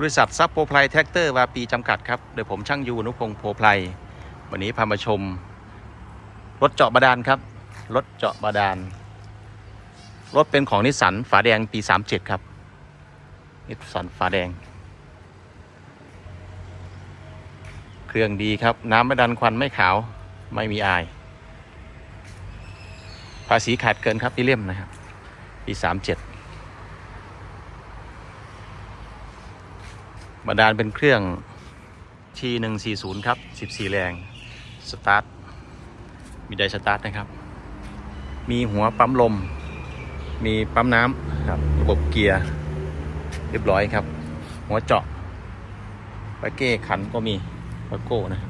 บริษัทซับโปรไพลแท็กเตอร์วาปีจำกัดครับ โดยผมช่างยูอนุพงศ์โพไพลวันนี้พามาชม รถเจาะบาดาลครับ รถเจาะบาดาล รถเป็นของนิสสันฝาแดงปี 37 ครับ นิสสันฝาแดง เครื่องดีครับ น้ำไม่ดันควันไม่ขาว ไม่มีอาย ภาษีขาดเกินครับพี่เลี่ยมนะครับ ปี 37 บาดาลเป็นเครื่อง T140 ครับ 14 แรง สตาร์ท มีไดสตาร์ทนะครับ มีหัวปั๊มลม มีปั๊มน้ำครับ ระบบเกียร์ เรียบร้อยครับ หัวเจาะปาเก้ขันก็มีปาโก้นะ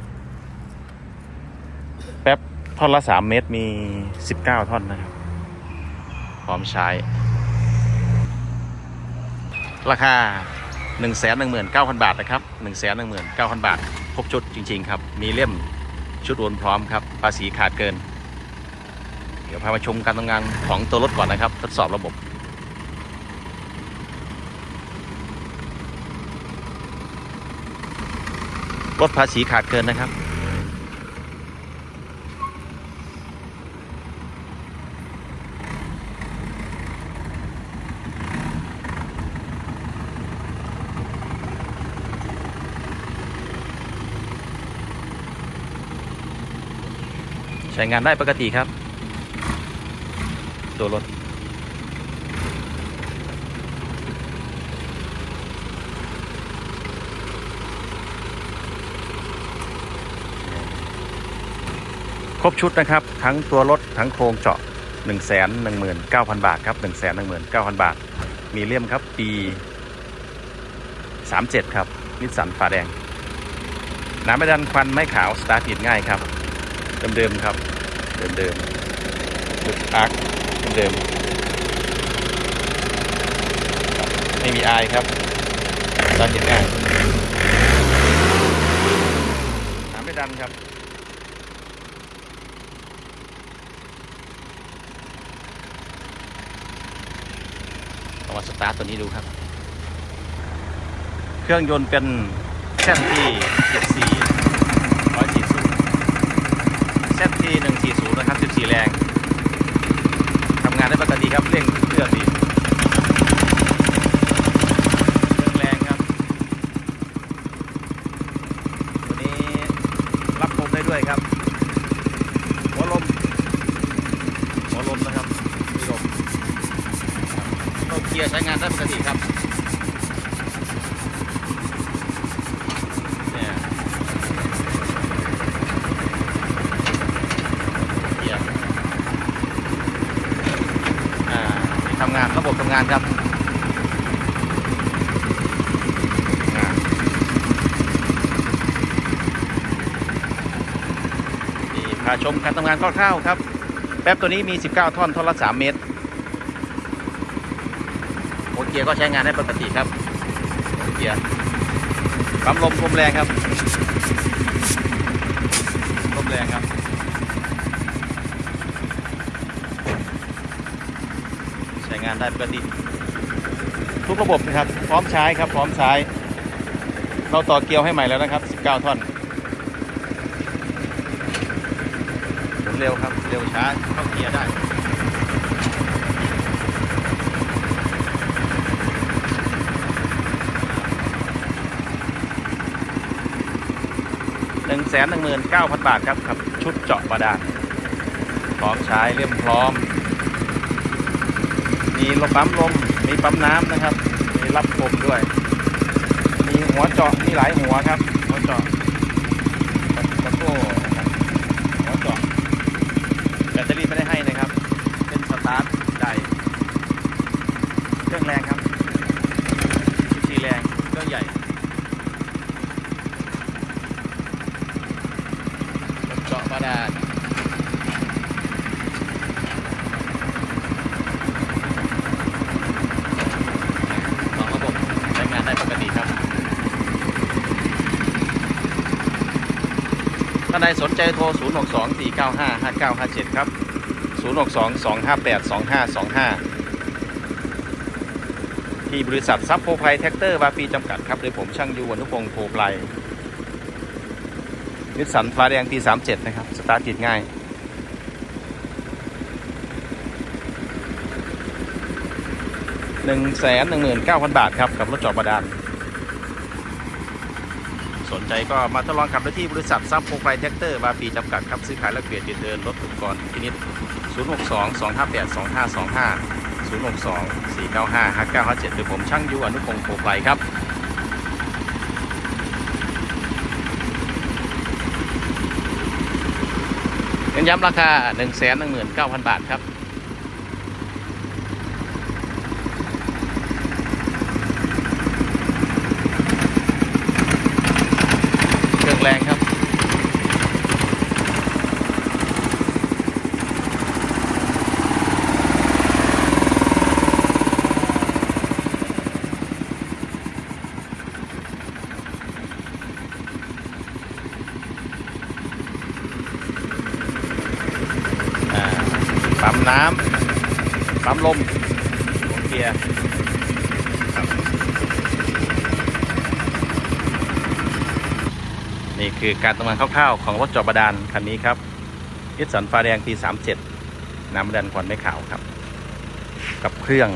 แป๊บท่อนละ 3 เมตรมี 19 ท่อนนะครับ พร้อมใช้ ราคา 1 1 9 0 0 0 บาทนะครับ 1 1 9 0 0 0 บาท ครบชุดจริง ๆ ครับ มีเล่มชุดโอนพร้อมครับ ภาษีขาดเกิน เดี๋ยวพามาชมการทำงานของตัวรถก่อนนะครับ ทดสอบระบบรถภาษีขาดเกินนะครับ ใช้งานได้ปกติครับ ตัวรถ ครบชุดนะครับ ทั้งตัวรถ ทั้งโครงเจาะ 1 1 9 0 0 0 บาทครับ 1 1 9 0 0 0 บาท มีเลี่ยมครับ ปี 37 ครับนิสสันฝาแดง น้ำไม่ดันควันไม่ขาว สตาร์ทติดง่ายครับ เดิมๆครับ เดิมๆจุดอาร์คเดิมไม่มีอายครับตอนเห็นง่ายน้ำไม่ดันครับลองมาสตาร์ทตัวนี้ดูครับ เครื่องยนต์เป็นแท่นที่74 140 ZT 140 นะครับ 14 แรงทำงานได้ปกติครับเร่งเครื่องดีเครื่องแรงครับ ตัวนี้รับลมได้ด้วยครับ หัวลม หัวลมนะครับมีลมเข้าเกียร์ใช้งานได้ปกติครับเนี่ย เกียร์อ่า ทำงานระบบทำงานครับนี่พาชมการทำงานคร่าวๆครับ แป๊บตัวนี้มี 19 ท่อนท่อนละ 3 เมตรโอเกียร์ก็ใช้งานได้ปกติครับโอเกียร์ปั๊มลมลมแรงครับลมแรงครับ ใช้ งานได้ปกติ ทุกระบบนะครับ พร้อมใช้ครับ พร้อมใช้ เราต่อเกลียวให้ใหม่แล้วนะครับ 19 ท่อนหมุนเร็วครับ เร็วช้าเข้าเกียร์ได้หนึ่งแสนหนึ่งหมื่นเก้าพันบาทครับครับ ชุดเจาะบาดาลพร้อมใช้เรียมพร้อม มีลมปั๊มลม มีปั๊มน้ำนะครับ มีรับลมด้วย มีหัวเจาะ มีหลายหัวครับ หัวเจาะแล้วก็หัวเจาะแบตเตอรี่ไม่ได้ให้นะครับ เป็นสตาร์ทได้เครื่องแรงครับ14แรง เครื่องใหญ่รถเจาะบาดาล สองระบบใช้งานได้ปกติครับ ท่านใดสนใจโทร 0 6 2 4 9 5 5 9 5 7 ครับ 0 6 2 2 5 8 2 5 2 5 ที่บริษัทซับโพไพรแท็กเตอร์วาปีจำกัดครับโดยผมช่างยูวนุพงศ์โพไพรนิสสันฟ้าแดงปี37 นะครับ สตาร์ทติดง่ายหนึ่งแสนหนึ่งหมื่นเก้าพันบาทครับ กับรถจอดบาดาล สนใจก็มาทดลองขับได้ที่บริษัทซับโพไพรแท็กเตอร์วาปีจำกัดครับซื้อขายและเปลี่ยนเปลี่ยนเดินรถอุปกรณ์พินิษ062 258 2525 062 495 5957โดยผมช่างยูอนุพงศ์โพไพรครับเน้นย้ำราคา 1 1 9 0 0 0 บาทครับ เครื่องแรงครับ อ่า ปั๊มน้ำปั๊มลมหัวเกียร์นี่คือการทำงานคร่าวๆของรถจอบาดาลคันนี้ครับยิสันฟ้าแดงปี 37 น้ำดันควันไม่ขาวครับ กับเครื่อง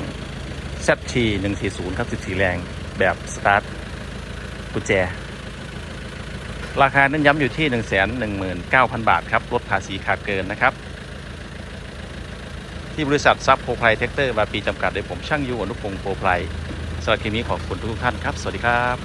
ZT 140 ครับ 14 แรงแบบสตาร์ทกุญแจ ราคาเน้นย้ำอยู่ที่ 119,000 บาทครับลดภาษีขาดเกินนะครับ ที่บริษัทซับโพไพรเทคเตอร์บาปีจำกัดโดยผมช่างยูอนุพงศ์โพไพรสำหรับคลิปนี้ขอบคุณทุกท่านครับ สวัสดีครับ